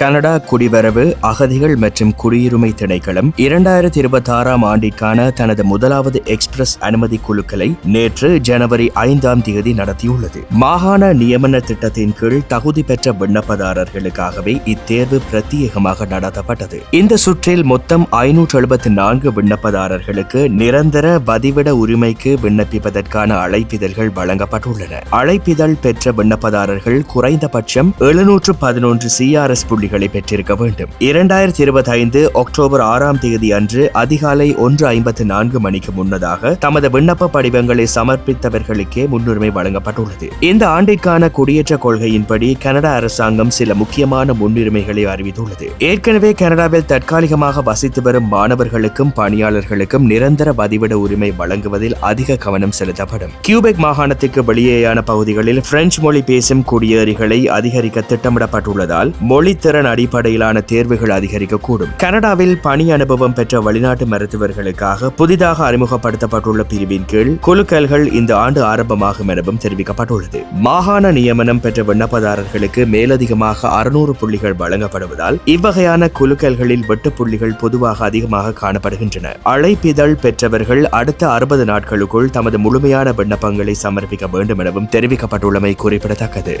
Canada குடிவரவு அகதிகள் மற்றும் குடியுரிமை திணைக்களம் இரண்டாயிரத்தி இருபத்தி ஆறாம் ஆண்டிற்கான தனது முதலாவது எக்ஸ்பிரஸ் அனுமதி குழுக்களை நேற்று ஜனவரி ஐந்தாம் தேதி நடத்தியுள்ளது. மாகாண நியமன திட்டத்தின் கீழ் தகுதி பெற்ற விண்ணப்பதாரர்களுக்காகவே இத்தேர்வு பிரத்யேகமாக நடத்தப்பட்டது. இந்த சுற்றில் மொத்தம் ஐநூற்று எழுபத்தி நான்கு விண்ணப்பதாரர்களுக்கு நிரந்தர வதிவிட உரிமைக்கு விண்ணப்பிப்பதற்கான அழைப்பிதழ்கள் வழங்கப்பட்டுள்ளன. அழைப்பிதழ் பெற்ற விண்ணப்பதாரர்கள் குறைந்தபட்சம் எழுநூற்று பதினொன்று சிஆர்எஸ் புள்ளிகளை பெற்றிருக்க வேண்டும். இரண்டாயிரத்தி இருபத்தி ஐந்து அக்டோபர் ஆறாம் தேதி அன்று அதிகாலை ஒன்று ஐம்பத்தி நான்கு மணிக்கு முன்னதாக தமது விண்ணப்ப படிவங்களை சமர்ப்பித்தவர்களுக்கே முன்னுரிமை வழங்கப்பட்டுள்ளது. இந்த ஆண்டிற்கான குடியேற்ற கொள்கையின்படி கனடா அரசாங்கம் சில முக்கியமான முன்னுரிமைகளை அறிவித்துள்ளது. ஏற்கனவே கனடாவில் தற்காலிகமாக வசித்து வரும் மாணவர்களுக்கும் பணியாளர்களுக்கும் நிரந்தர பதிவிட உரிமை வழங்குவதில் அதிக கவனம் செலுத்தப்படும். கியூபெக் மாகாணத்துக்கு வெளியேயான பகுதிகளில் பிரெஞ்சு மொழி பேசும் குடியேறிகளை அதிகரிக்க திட்டமிடப்பட்டுள்ளதால் மொழித்திறன் அடிப்படையிலான தேர்வுகள் அதிகரிக்கக்கூடும். கனடாவில் பணி அனுபவம் பெற்ற வெளிநாட்டு மருத்துவர்களுக்காக புதிதாக அறிமுகப்படுத்தப்பட்டுள்ள பிரிவின் கீழ் குலுக்கல்கள் இந்த ஆண்டு ஆரம்பமாகும் எனவும் தெரிவிக்கப்பட்டுள்ளது. மாகாண நியமனம் பெற்ற விண்ணப்பதாரர்களுக்கு மேலதிகமாக அறுநூறு புள்ளிகள் வழங்கப்படுவதால் இவ்வகையான குலுக்கல்களில் வெட்டு புள்ளிகள் பொதுவாக அதிகமாக காணப்படுகின்றன. அழைப்பிதழ் பெற்றவர்கள் அடுத்த அறுபது நாட்களுக்குள் தமது முழுமையான விண்ணப்பங்களை சமர்ப்பிக்க வேண்டும் எனவும் தெரிவிக்கப்பட்டுள்ளமை குறிப்பிடத்தக்கது.